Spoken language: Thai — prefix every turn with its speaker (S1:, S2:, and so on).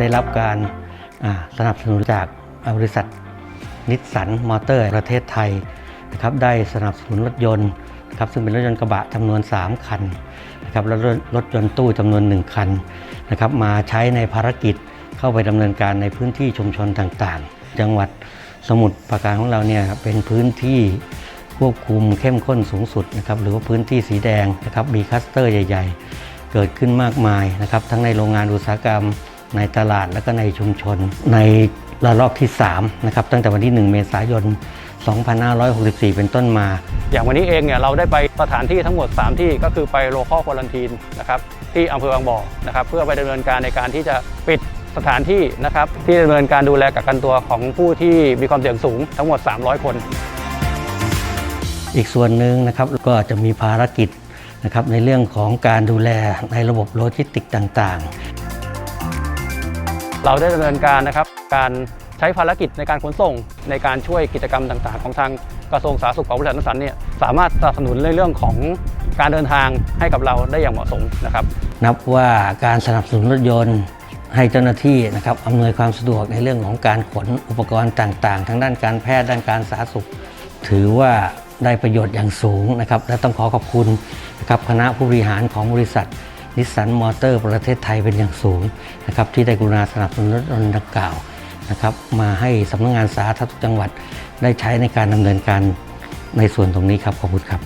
S1: ได้รับการสนับสนุนจากบริษัทนิสสันมอเตอร์ประเทศไทยนะครับได้สนับสนุนรถยนต์นะครับซึ่งเป็นรถยนต์กระบะจำนวน 3 คันนะครับแล้วรถยนต์ตู้จำนวน 1 คันนะครับมาใช้ในภารกิจเข้าไปดำเนินการในพื้นที่ชุมชนต่างๆ จังหวัดสมุทรปราการของเราเนี่ยเป็นพื้นที่ควบคุมเข้มข้นสูงสุดนะครับหรือว่าพื้นที่สีแดงนะครับมีคัสเตอร์ใหญ่ ๆ เกิดขึ้นมากมายนะครับทั้งในโรงงานอุตสาหกรรม ในตลาดและก็ในชุมชน ในระลอกที่3นะครับตั้งแต่วันที่ 1 เมษายน 2564 เป็นต้นมา
S2: อย่างวันนี้เองเนี่ยเราได้ไปสถานที่ทั้งหมด 3 ที่ก็คือไปโลคอลควอลันทีนนะครับที่อำเภอบางบ่อนะครับเพื่อไปดำเนินการในการที่จะปิดสถานที่นะครับที่ดำเนินการดูแลกักกันตัวของผู้ที่มีความเสี่ยงสูงทั้งหมด 300 คน
S1: อีกส่วนหนึ่งนะครับก็จะมีภารกิจนะครับในเรื่องของการดูแลในระบบโลจิสติกส์ต่างๆ
S2: เราได้ดำเนินการนะครับ การใช้ภารกิจในการขนส่ง ในการช่วยกิจกรรมต่างๆ ของทางกระทรวงสาธารณสุขของบริษัทนัสสันเนี่ยสามารถสนับสนุนในเรื่องของการเดินทางให้กับเราได้อย่างเหมาะสมนะครับ
S1: นับว่าการสนับสนุนรถยนต์ให้เจ้าหน้าที่นะครับอำนวยความสะดวกในเรื่องของการขนอุปกรณ์ต่างๆทั้งด้านการแพทย์ด้านการสาธารณสุข ถือว่าได้ประโยชน์อย่างสูงนะครับและต้องขอขอบคุณนะครับคณะผู้บริหารของบริษัท นิสสันมอเตอร์ประเทศไทยเป็นอย่างสูงนะครับที่ได้กรุณาสนับสนุนรถยนต์ดังกล่าวนะครับมาให้สำนักงานสาธารณสุขจังหวัดได้ใช้ในการดำเนินการในส่วนตรงนี้ครับขอบคุณครับ